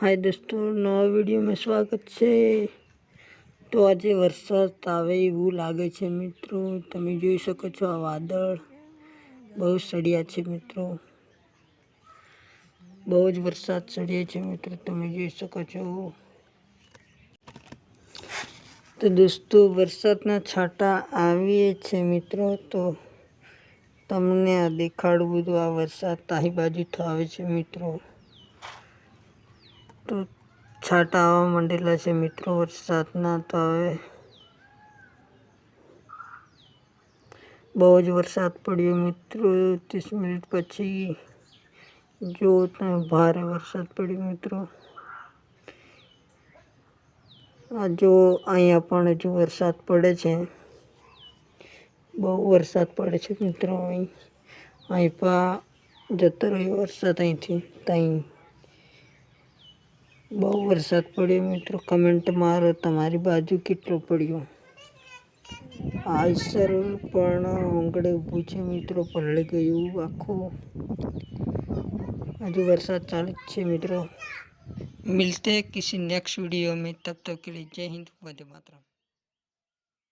હાય દોસ્તો, નવા વિડીયોમાં સ્વાગત છે. તો આજે વરસાદ આવે એવું લાગે છે મિત્રો. તમે જોઈ શકો છો આ વાદળ બહુ સળિયા છે મિત્રો. બહુ જ વરસાદ સળિયા છે મિત્રો, તમે જોઈ શકો છો. તો દોસ્તો, વરસાદના છાંટા આવીએ છે મિત્રો. તો તમને આ દેખાડવું બધું આ વરસાદ તાહી બાજુ આવે છે મિત્રો. તો છાંટા આવવા માંડેલા છે મિત્રો, વરસાદના તો હવે બહુ જ વરસાદ પડ્યો મિત્રો. ત્રીસ મિનિટ પછી જો ભારે વરસાદ પડ્યો મિત્રો. આ જો અહીંયા પણ હજુ વરસાદ પડે છે. બહુ વરસાદ પડે છે મિત્રો અહીં. અહીં પા જતો રહ્યો વરસાદ અહીંથી ત્યાં बहु वरसाद पड़ो मित्र। कमेंट मारो तारी बाजू के पड़ो आज सर पर आंगड़े ऊँ से मित्रों पलड़ गयु आखो। हजू वरसाद चालू है, मित्रों। मिलते हैं किसी नेक्स्ट वीडियो में, तब तक तो के लिए जय हिंद, वंदे